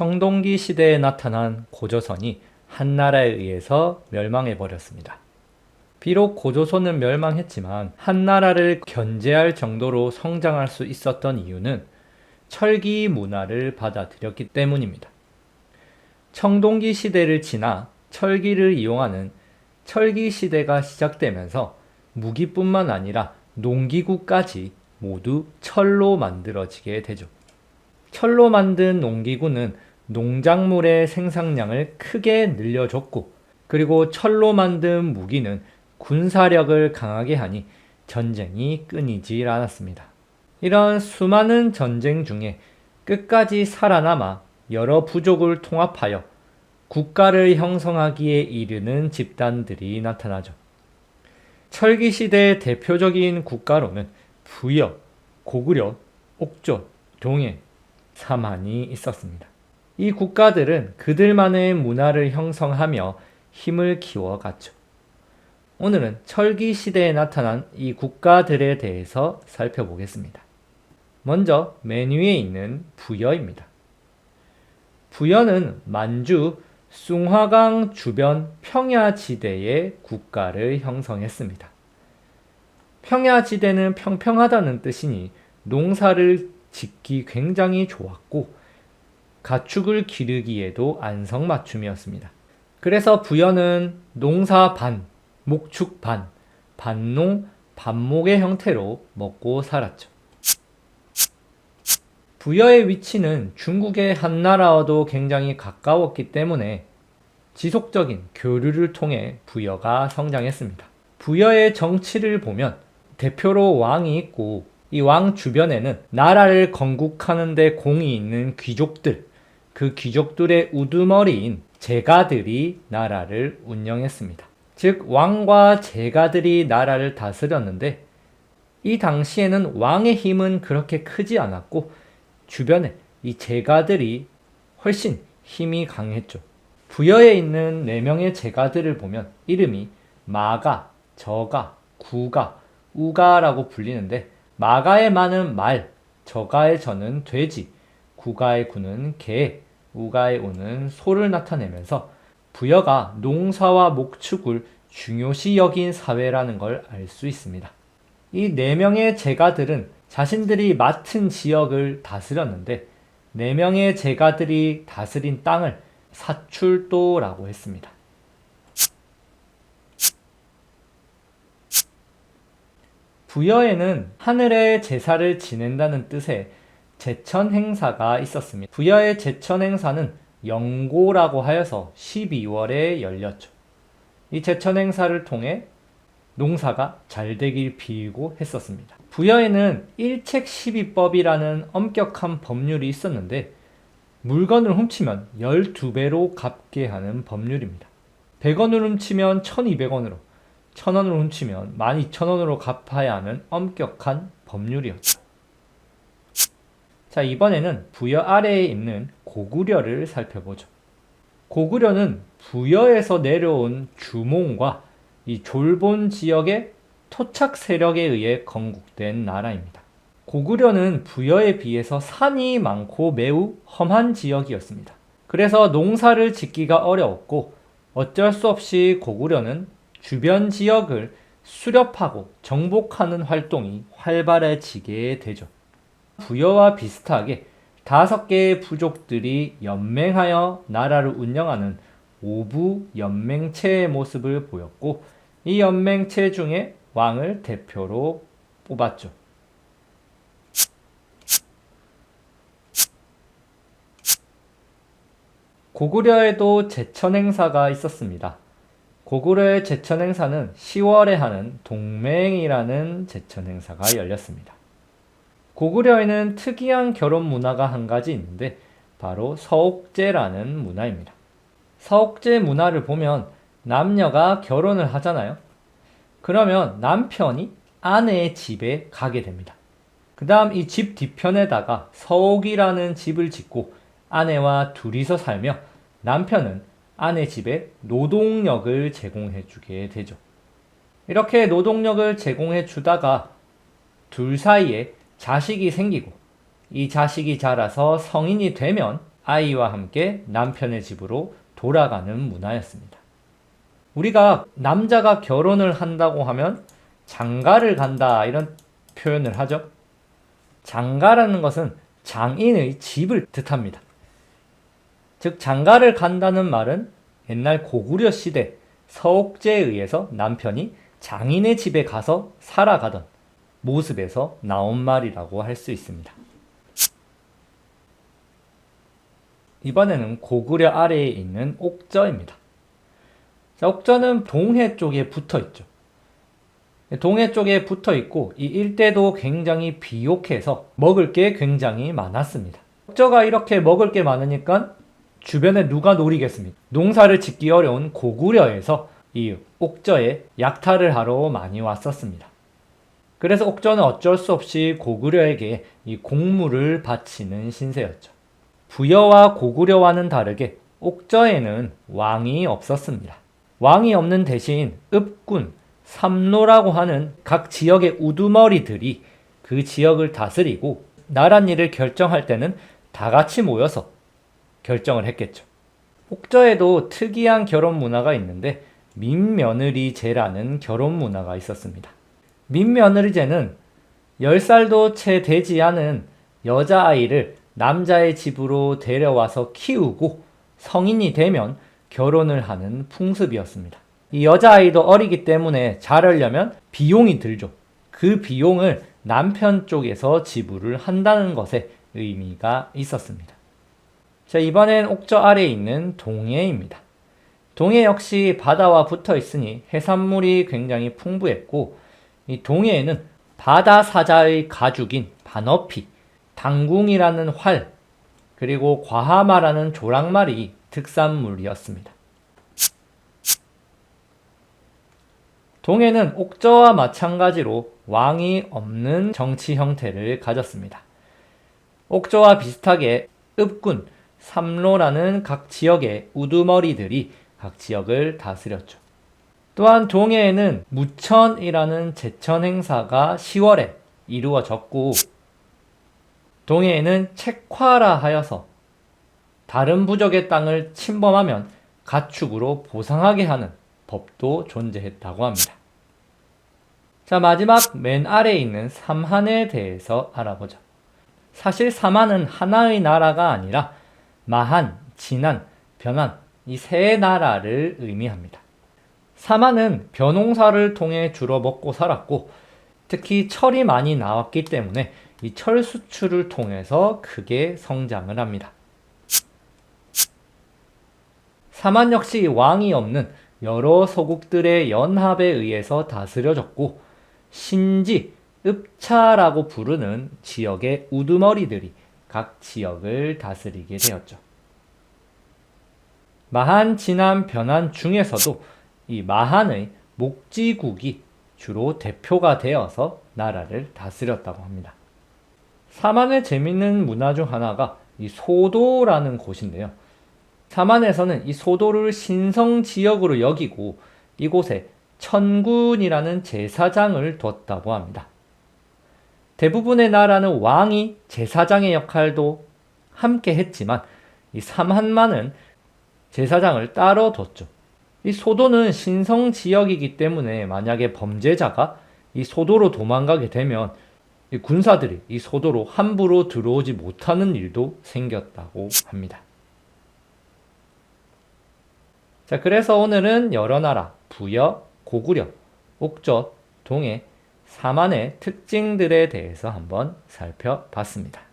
청동기 시대에 나타난 고조선이 한나라에 의해서 멸망해 버렸습니다. 비록 고조선은 멸망했지만 한나라를 견제할 정도로 성장할 수 있었던 이유는 철기 문화를 받아들였기 때문입니다. 청동기 시대를 지나 철기를 이용하는 철기 시대가 시작되면서 무기뿐만 아니라 농기구까지 모두 철로 만들어지게 되죠. 철로 만든 농기구는 농작물의 생산량을 크게 늘려줬고, 그리고 철로 만든 무기는 군사력을 강하게 하니 전쟁이 끊이질 않았습니다. 이런 수많은 전쟁 중에 끝까지 살아남아 여러 부족을 통합하여 국가를 형성하기에 이르는 집단들이 나타나죠. 철기 시대의 대표적인 국가로는 부여, 고구려, 옥조, 동해, 삼한이 있었습니다. 이 국가들은 그들만의 문화를 형성하며 힘을 키워갔죠. 오늘은 철기 시대에 나타난 이 국가들에 대해서 살펴보겠습니다. 먼저 맨 위에 있는 부여입니다. 부여는 만주 숭화강 주변 평야 지대의 국가를 형성했습니다. 평야 지대는 평평하다는 뜻이니 농사를 짓기 굉장히 좋았고 가축을 기르기에도 안성맞춤이었습니다. 그래서 부여는 농사 반, 목축 반, 반농, 반목의 형태로 먹고 살았죠. 부여의 위치는 중국의 한나라와도 굉장히 가까웠기 때문에 지속적인 교류를 통해 부여가 성장했습니다. 부여의 정치를 보면 대표로 왕이 있고 이 왕 주변에는 나라를 건국하는 데 공이 있는 귀족들, 그 귀족들의 우두머리인 제가들이 나라를 운영했습니다. 즉 왕과 제가들이 나라를 다스렸는데 이 당시에는 왕의 힘은 그렇게 크지 않았고 주변에 이 제가들이 훨씬 힘이 강했죠. 부여에 있는 네 명의 제가들을 보면 이름이 마가, 저가, 구가, 우가라고 불리는데 마가의 마는 말, 저가의 저는 돼지, 구가의 구는 개, 우가의 우는 소를 나타내면서 부여가 농사와 목축을 중요시 여긴 사회라는 걸 알 수 있습니다. 이 네 명의 제가들은 자신들이 맡은 지역을 다스렸는데 네 명의 제가들이 다스린 땅을 사출도라고 했습니다. 부여에는 하늘의 제사를 지낸다는 뜻의 제천 행사가 있었습니다. 부여의 제천 행사는 영고라고 하여서 12월에 열렸죠. 이 제천 행사를 통해 농사가 잘 되길 빌고 했었습니다. 부여에는 일책 12법이라는 엄격한 법률이 있었는데 물건을 훔치면 12배로 갚게 하는 법률입니다. 100원을 훔치면 1200원으로, 1000원을 훔치면 12,000원으로 갚아야 하는 엄격한 법률이었죠. 자, 이번에는 부여 아래에 있는 고구려를 살펴보죠. 고구려는 부여에서 내려온 주몽과 이 졸본 지역의 토착 세력에 의해 건국된 나라입니다. 고구려는 부여에 비해서 산이 많고 매우 험한 지역이었습니다. 그래서 농사를 짓기가 어려웠고 어쩔 수 없이 고구려는 주변 지역을 수렵하고 정복하는 활동이 활발해지게 되죠. 부여와 비슷하게 다섯 개의 부족들이 연맹하여 나라를 운영하는 오부 연맹체의 모습을 보였고 이 연맹체 중에 왕을 대표로 뽑았죠. 고구려에도 제천 행사가 있었습니다. 고구려의 제천 행사는 10월에 하는 동맹이라는 제천 행사가 열렸습니다. 고구려에는 특이한 결혼 문화가 한 가지 있는데 바로 서옥제라는 문화입니다. 서옥제 문화를 보면 남녀가 결혼을 하잖아요. 그러면 남편이 아내의 집에 가게 됩니다. 그 다음 이 집 뒤편에다가 서옥이라는 집을 짓고 아내와 둘이서 살며 남편은 아내 집에 노동력을 제공해 주게 되죠. 이렇게 노동력을 제공해 주다가 둘 사이에 자식이 생기고 이 자식이 자라서 성인이 되면 아이와 함께 남편의 집으로 돌아가는 문화였습니다. 우리가 남자가 결혼을 한다고 하면 장가를 간다 이런 표현을 하죠. 장가라는 것은 장인의 집을 뜻합니다. 즉 장가를 간다는 말은 옛날 고구려 시대 서옥제에 의해서 남편이 장인의 집에 가서 살아가던 모습에서 나온 말이라고 할 수 있습니다. 이번에는 고구려 아래에 있는 옥저입니다. 자, 옥저는 동해 쪽에 붙어 있죠. 동해 쪽에 붙어 있고 이 일대도 굉장히 비옥해서 먹을 게 굉장히 많았습니다. 옥저가 이렇게 먹을 게 많으니까 주변에 누가 노리겠습니까? 농사를 짓기 어려운 고구려에서 이 옥저에 약탈을 하러 많이 왔었습니다. 그래서 옥저는 어쩔 수 없이 고구려에게 이 공물을 바치는 신세였죠. 부여와 고구려와는 다르게 옥저에는 왕이 없었습니다. 왕이 없는 대신 읍군, 삼노라고 하는 각 지역의 우두머리들이 그 지역을 다스리고 나란 일을 결정할 때는 다 같이 모여서 결정을 했겠죠. 옥저에도 특이한 결혼 문화가 있는데 민며느리제라는 결혼 문화가 있었습니다. 민며느리제는 10살도 채 되지 않은 여자아이를 남자의 집으로 데려와서 키우고 성인이 되면 결혼을 하는 풍습이었습니다. 이 여자아이도 어리기 때문에 자르려면 비용이 들죠. 그 비용을 남편 쪽에서 지불을 한다는 것에 의미가 있었습니다. 자, 이번엔 옥저 아래에 있는 동해입니다. 동해 역시 바다와 붙어 있으니 해산물이 굉장히 풍부했고, 이 동해에는 바다 사자의 가죽인 반어피, 당궁이라는 활, 그리고 과하마라는 조랑말이 특산물이었습니다. 동해는 옥저와 마찬가지로 왕이 없는 정치 형태를 가졌습니다. 옥저와 비슷하게 읍군, 삼로라는 각 지역의 우두머리들이 각 지역을 다스렸죠. 또한 동해에는 무천이라는 제천 행사가 10월에 이루어졌고 동해에는 책화라 하여서 다른 부족의 땅을 침범하면 가축으로 보상하게 하는 법도 존재했다고 합니다. 자, 마지막 맨 아래에 있는 삼한에 대해서 알아보죠. 사실 삼한은 하나의 나라가 아니라 마한, 진한, 변한 이 세 나라를 의미합니다. 삼한은 벼농사를 통해 주로 먹고 살았고 특히 철이 많이 나왔기 때문에 이 철 수출을 통해서 크게 성장을 합니다. 사만 역시 왕이 없는 여러 소국들의 연합에 의해서 다스려졌고 신지, 읍차라고 부르는 지역의 우두머리들이 각 지역을 다스리게 되었죠. 마한, 진한, 변한 중에서도 이 마한의 목지국이 주로 대표가 되어서 나라를 다스렸다고 합니다. 사만의 재밌는 문화 중 하나가 이 소도라는 곳인데요. 사만에서는 이 소도를 신성 지역으로 여기고 이곳에 천군이라는 제사장을 뒀다고 합니다. 대부분의 나라는 왕이 제사장의 역할도 함께 했지만 이 삼한만은 제사장을 따로 뒀죠. 이 소도는 신성 지역이기 때문에 만약에 범죄자가 이 소도로 도망가게 되면 이 군사들이 이 소도로 함부로 들어오지 못하는 일도 생겼다고 합니다. 자, 그래서 오늘은 여러 나라, 부여, 고구려, 옥저, 동해, 사만의 특징들에 대해서 한번 살펴봤습니다.